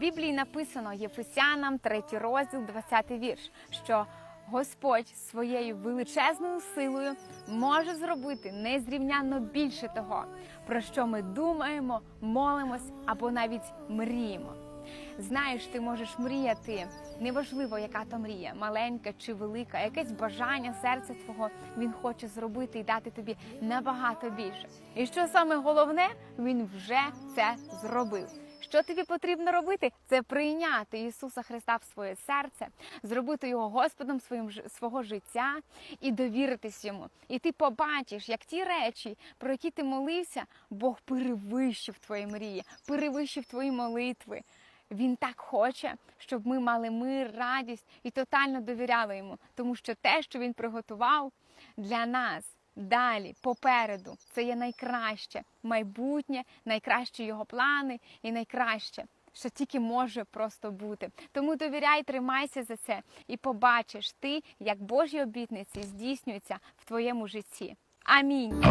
Біблії написано Єфесянам, 3 розділ, 20 вірш, що Господь своєю величезною силою може зробити незрівнянно більше того, про що ми думаємо, молимось або навіть мріємо. Знаєш, ти можеш мріяти, неважливо, яка то мрія, маленька чи велика, якесь бажання серця твого він хоче зробити і дати тобі набагато більше. І що саме головне, він вже це зробив. Що тобі потрібно робити? Це прийняти Ісуса Христа в своє серце, зробити його Господом своїм свого життя і довіритись йому. І ти побачиш, як ті речі, про які ти молився, Бог перевищив твої мрії, перевищив твої молитви. Він так хоче, щоб ми мали мир, радість і тотально довіряли йому, тому що те, що він приготував для нас далі, попереду, це є найкраще майбутнє, найкращі його плани і найкраще. Що тільки може просто бути. Тому довіряй, тримайся за це, і побачиш ти, як Божі обітниці здійснюються в твоєму житті. Амінь.